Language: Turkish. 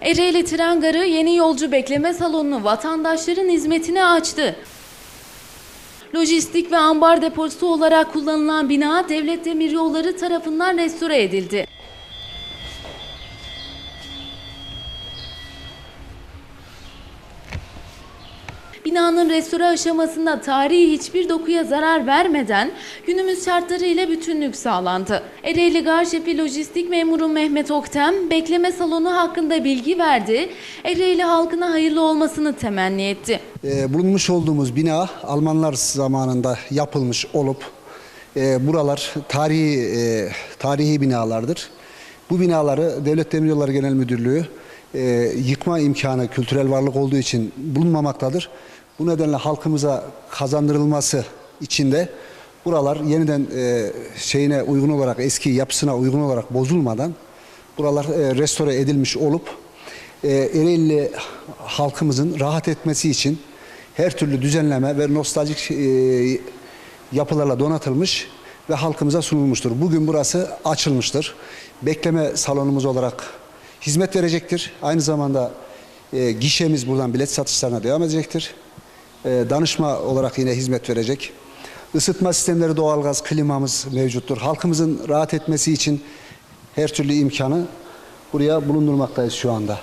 Ereğli Tren Garı yeni yolcu bekleme salonunu vatandaşların hizmetine açtı. Lojistik ve ambar deposu olarak kullanılan bina Devlet Demiryolları tarafından restore edildi. Binanın restore aşamasında tarihi hiçbir dokuya zarar vermeden günümüz şartları ile bütünlük sağlandı. Ereğli Gar Şefi Lojistik Memuru Mehmet Oktem bekleme salonu hakkında bilgi verdi. Ereğli halkına hayırlı olmasını temenni etti. Ee, bulunmuş olduğumuz bina Almanlar zamanında yapılmış olup e, buralar tarihi e, tarihi binalardır. Bu binaları Devlet Demiryolları Genel Müdürlüğü e, yıkma imkanı kültürel varlık olduğu için bulunmamaktadır. Bu nedenle halkımıza kazandırılması için de buralar yeniden e, şeyine uygun olarak eski yapısına uygun olarak bozulmadan buralar e, restore edilmiş olup e, Ereğli halkımızın rahat etmesi için her türlü düzenleme ve nostaljik e, yapılarla donatılmış ve halkımıza sunulmuştur. Bugün burası açılmıştır. Bekleme salonumuz olarak hizmet verecektir. Aynı zamanda e, gişemiz buradan bilet satışlarına devam edecektir. E, danışma olarak yine hizmet verecek. Isıtma sistemleri, doğalgaz, klimamız mevcuttur. Halkımızın rahat etmesi için her türlü imkanı buraya bulundurmaktayız şu anda.